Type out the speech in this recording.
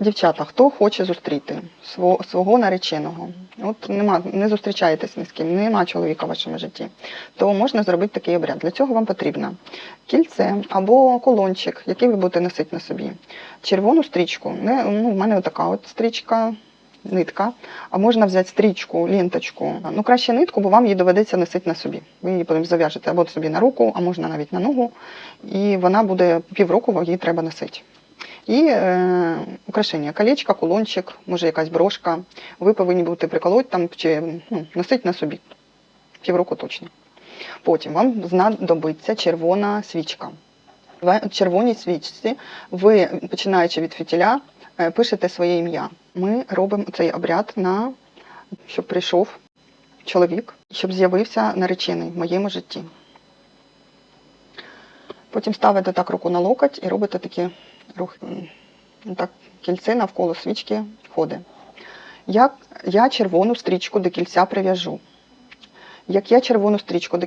Дівчата, хто хоче зустріти свого, свого нареченого, от нема, не зустрічаєтесь ні з ким, нема чоловіка в вашому житті, то можна зробити такий обряд. Для цього вам потрібно кільце або колончик, який ви будете носити на собі. Червону стрічку. Не, ну, в мене така от стрічка, нитка. А можна взяти стрічку, ленточку. Ну, краще нитку, бо вам її доведеться носити на собі. Ви її потім зав'яжете або собі на руку, а можна навіть на ногу. І вона буде півроку, її треба носити. І е, украшення, колечко, кулончик, може якась брошка. Ви повинні будете приколоти там чи ну, носити на собі. Півроку точно. Потім вам знадобиться червона свічка. В червоній свічці ви, починаючи від фітіля, е, пишете своє ім'я. Ми робимо цей обряд на щоб прийшов чоловік, щоб з'явився наречений в моєму житті. Потім ставите так руку на локоть і робите такі м, Так, кільце навколо свічки ходить. Як я червону стрічку до кільця прив'яжу. Як я червону стрічку до